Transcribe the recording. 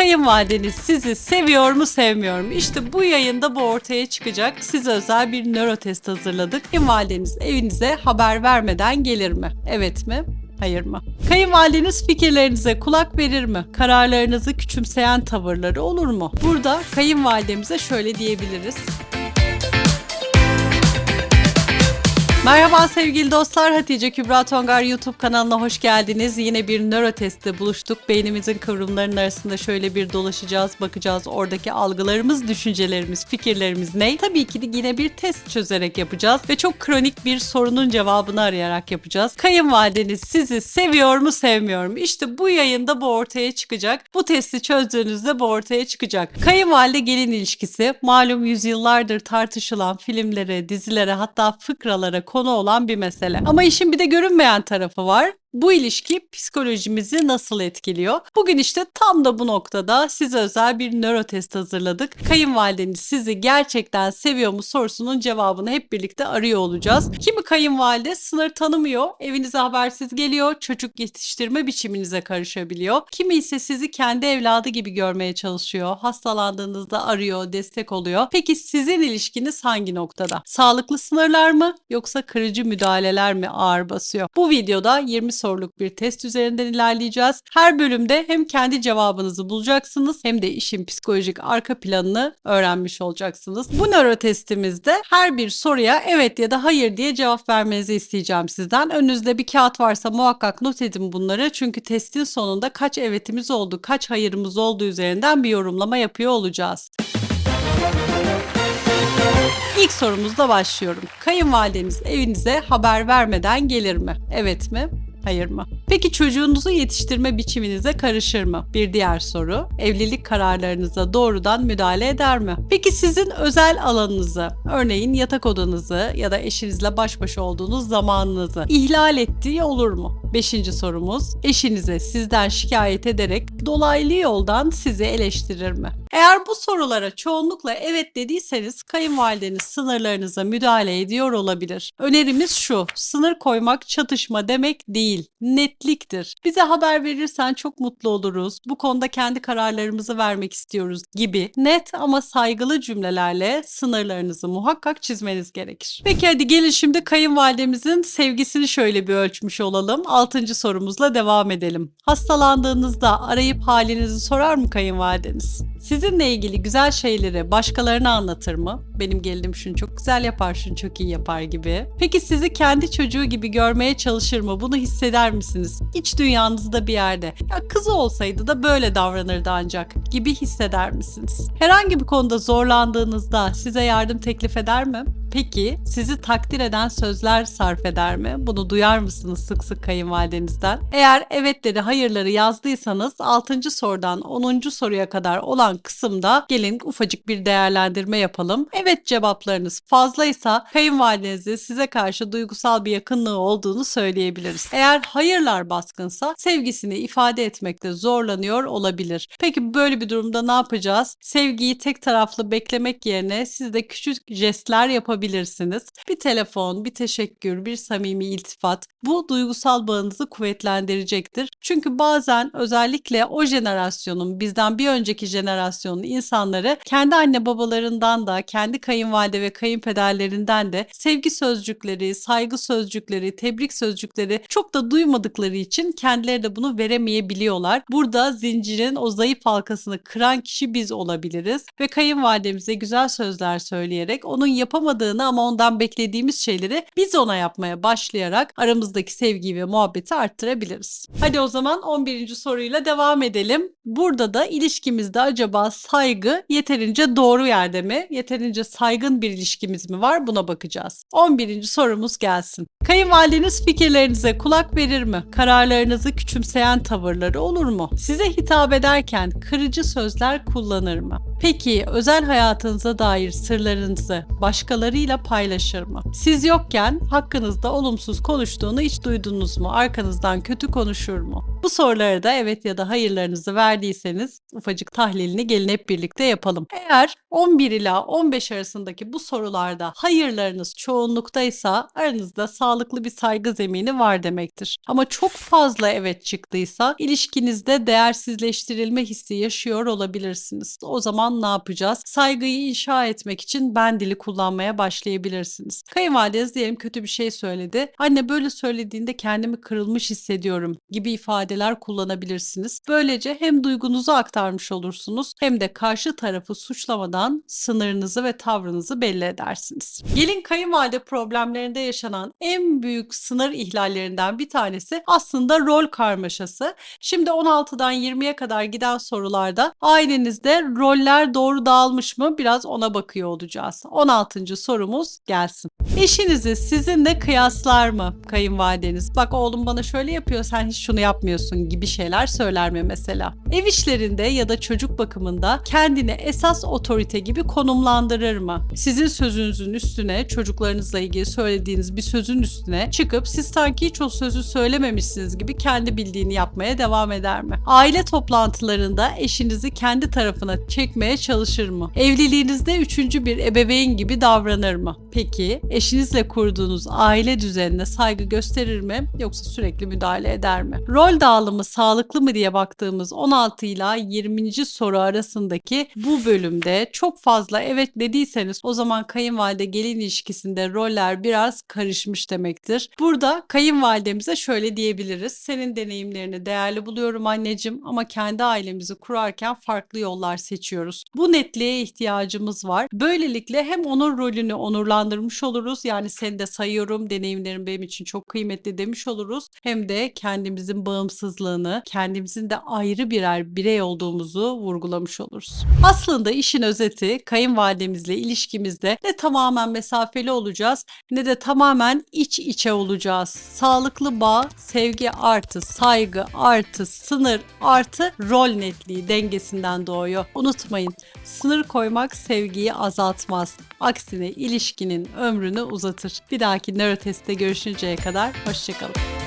Kayınvalideniz sizi seviyor mu sevmiyor mu? İşte bu yayında bu ortaya çıkacak. Size özel bir nörotest hazırladık. Kayınvalideniz evinize haber vermeden gelir mi? Evet mi? Hayır mı? Kayınvalideniz fikirlerinize kulak verir mi? Kararlarınızı küçümseyen tavırları olur mu? Burada kayınvalidemize şöyle diyebiliriz. Merhaba sevgili dostlar. Hatice Kübra Tongar YouTube kanalına hoş geldiniz. Yine bir nörotestte buluştuk. Beynimizin kıvrımlarının arasında şöyle bir dolaşacağız, bakacağız. Oradaki algılarımız, düşüncelerimiz, fikirlerimiz ne? Tabii ki de yine bir test çözerek yapacağız ve çok kronik bir sorunun cevabını arayarak yapacağız. Kayınvalideniz sizi seviyor mu, sevmiyor mu? İşte bu yayında bu ortaya çıkacak. Bu testi çözdüğünüzde bu ortaya çıkacak. Kayınvalide gelin ilişkisi malum yüzyıllardır tartışılan filmlere, dizilere hatta fıkralara konu olan bir mesele. Ama işin bir de görünmeyen tarafı var. Bu ilişki psikolojimizi nasıl etkiliyor? Bugün işte tam da bu noktada size özel bir nörotest hazırladık. Kayınvalideniz sizi gerçekten seviyor mu sorusunun cevabını hep birlikte arıyor olacağız. Kimi kayınvalide sınır tanımıyor, evinize habersiz geliyor, çocuk yetiştirme biçiminize karışabiliyor. Kimi ise sizi kendi evladı gibi görmeye çalışıyor, hastalandığınızda arıyor, destek oluyor. Peki sizin ilişkiniz hangi noktada? Sağlıklı sınırlar mı yoksa kırıcı müdahaleler mi ağır basıyor? Bu videoda 20 soruluk bir test üzerinden ilerleyeceğiz. Her bölümde hem kendi cevabınızı bulacaksınız hem de işin psikolojik arka planını öğrenmiş olacaksınız. Bu nörotestimizde her bir soruya evet ya da hayır diye cevap vermenizi isteyeceğim sizden. Önünüzde bir kağıt varsa muhakkak not edin bunları. Çünkü testin sonunda kaç evetimiz oldu, kaç hayırımız olduğu üzerinden bir yorumlama yapıyor olacağız. İlk sorumuzla başlıyorum. Kayınvalideniz evinize haber vermeden gelir mi? Evet mi? Hayır mı? Peki çocuğunuzu yetiştirme biçiminize karışır mı? Bir diğer soru. Evlilik kararlarınıza doğrudan müdahale eder mi? Peki sizin özel alanınızı, örneğin yatak odanızı ya da eşinizle baş başa olduğunuz zamanınızı ihlal ettiği olur mu? Beşinci sorumuz. Eşinize sizden şikayet ederek dolaylı yoldan sizi eleştirir mi? Eğer bu sorulara çoğunlukla evet dediyseniz kayınvalideniz sınırlarınıza müdahale ediyor olabilir. Önerimiz şu. Sınır koymak çatışma demek değil. Netliktir. Bize haber verirsen çok mutlu oluruz. Bu konuda kendi kararlarımızı vermek istiyoruz gibi net ama saygılı cümlelerle sınırlarınızı muhakkak çizmeniz gerekir. Peki hadi gelin şimdi kayınvalidemizin sevgisini şöyle bir ölçmüş olalım. Altıncı sorumuzla devam edelim. Hastalandığınızda arayıp halinizi sorar mı kayınvalideniz? Sizinle ilgili güzel şeyleri başkalarına anlatır mı? Benim gelinim şunu çok güzel yapar, şunu çok iyi yapar gibi. Peki sizi kendi çocuğu gibi görmeye çalışır mı? Bunu hisseder misiniz? İç dünyanızda bir yerde. Ya kızı olsaydı da böyle davranırdı ancak gibi hisseder misiniz? Herhangi bir konuda zorlandığınızda size yardım teklif eder mi? Peki sizi takdir eden sözler sarf eder mi? Bunu duyar mısınız sık sık kayınvalidenizden? Eğer evetleri hayırları yazdıysanız 6. sorudan 10. soruya kadar olan kısımda gelin ufacık bir değerlendirme yapalım. Evet cevaplarınız fazlaysa kayınvalidenizi size karşı duygusal bir yakınlığı olduğunu söyleyebiliriz. Eğer hayırlar baskınsa sevgisini ifade etmekte zorlanıyor olabilir. Peki böyle bir durumda ne yapacağız? Sevgiyi tek taraflı beklemek yerine siz de küçük jestler yapabilirsiniz. Bir telefon, bir teşekkür, bir samimi iltifat bu duygusal bağınızı kuvvetlendirecektir. Çünkü bazen özellikle o jenerasyonun bizden bir önceki jenerasyonun insanları kendi anne babalarından da kendi kayınvalide ve kayınpederlerinden de sevgi sözcükleri, saygı sözcükleri, tebrik sözcükleri çok da duymadıkları için kendileri de bunu veremeyebiliyorlar. Burada zincirin o zayıf halkasını kıran kişi biz olabiliriz ve kayınvalidemize güzel sözler söyleyerek onun yapamadığını ama ondan beklediğimiz şeyleri biz ona yapmaya başlayarak aramızdaki sevgiyi ve muhabbeti arttırabiliriz. Hadi o zaman 11. soruyla devam edelim. Burada da ilişkimizde acaba saygı yeterince doğru yerde mi? Yeterince saygın bir ilişkimiz mi var? Buna bakacağız. 11. sorumuz gelsin. Kayınvalideniz fikirlerinize kulak verir mi? Kararlarınızı küçümseyen tavırları olur mu? Size hitap ederken kırıcı sözler kullanır mı? Peki özel hayatınıza dair sırlarınızı başkalarıyla paylaşır mı? Siz yokken hakkınızda olumsuz konuştuğunu hiç duydunuz mu? Arkanızdan kötü konuşur mu? Bu sorulara da evet ya da hayırlarınızı verdiyseniz ufacık tahlilini gelin hep birlikte yapalım. Eğer 11 ila 15 arasındaki bu sorularda hayırlarınız çoğunluktaysa aranızda sağlıklı bir saygı zemini var demektir. Ama çok fazla evet çıktıysa ilişkinizde değersizleştirilme hissi yaşıyor olabilirsiniz. O zaman ne yapacağız? Saygıyı inşa etmek için ben dili kullanmaya başlayabilirsiniz. Kayınvalideniz diyelim kötü bir şey söyledi. Anne böyle söylediğinde kendimi kırılmış hissediyorum gibi ifadeler kullanabilirsiniz. Böylece hem duygunuzu aktarmış olursunuz hem de karşı tarafı suçlamadan sınırınızı ve tavrınızı belli edersiniz. Gelin kayınvalide problemlerinde yaşanan en büyük sınır ihlallerinden bir tanesi aslında rol karmaşası. Şimdi 16'dan 20'ye kadar giden sorularda ailenizde roller doğru dağılmış mı biraz ona bakıyor olacağız. 16. sorumuz gelsin. Eşinizi sizinle kıyaslar mı kayınvalideniz? Bak oğlum bana şöyle yapıyor sen hiç şunu yapmıyorsun gibi şeyler söyler mi mesela? Ev işlerinde ya da çocuk bakımında kendini esas otorite gibi konumlandırır mı? Sizin sözünüzün üstüne çocuklarınızla ilgili söylediğiniz bir sözün üstüne çıkıp siz sanki hiç o sözü söylememişsiniz gibi kendi bildiğini yapmaya devam eder mi? Aile toplantılarında eşinizi kendi tarafına çekmeye çalışır mı? Evliliğinizde üçüncü bir ebeveyn gibi davranır mı? Peki eşinizle kurduğunuz aile düzenine saygı gösterir mi yoksa sürekli müdahale eder mi? Rol dağılımı sağlıklı mı diye baktığımız 16 ila 20. soru arasındaki bu bölümde çok fazla evet dediyseniz o zaman kayınvalide gelin ilişkisinde roller biraz karışmış demektir. Burada kayınvalidemize şöyle diyebiliriz. Senin deneyimlerini değerli buluyorum anneciğim ama kendi ailemizi kurarken farklı yollar seçiyoruz. Bu netliğe ihtiyacımız var. Böylelikle hem onun rolünü onurlandırmış oluruz. Yani seni de sayıyorum, deneyimlerin benim için çok kıymetli demiş oluruz. Hem de kendimizin bağımsızlığını, kendimizin de ayrı birer birey olduğumuzu vurgulamış oluruz. Aslında işin özeti kayınvalidemizle ilişkimizde ne tamamen mesafeli olacağız ne de tamamen iç içe olacağız. Sağlıklı bağ, sevgi artı saygı artı sınır artı rol netliği dengesinden doğuyor. Unutmayın sınır koymak sevgiyi azaltmaz. Aksine ilişkinin ömrünü uzatır. Bir dahaki nörotestte görüşünceye kadar hoşçakalın.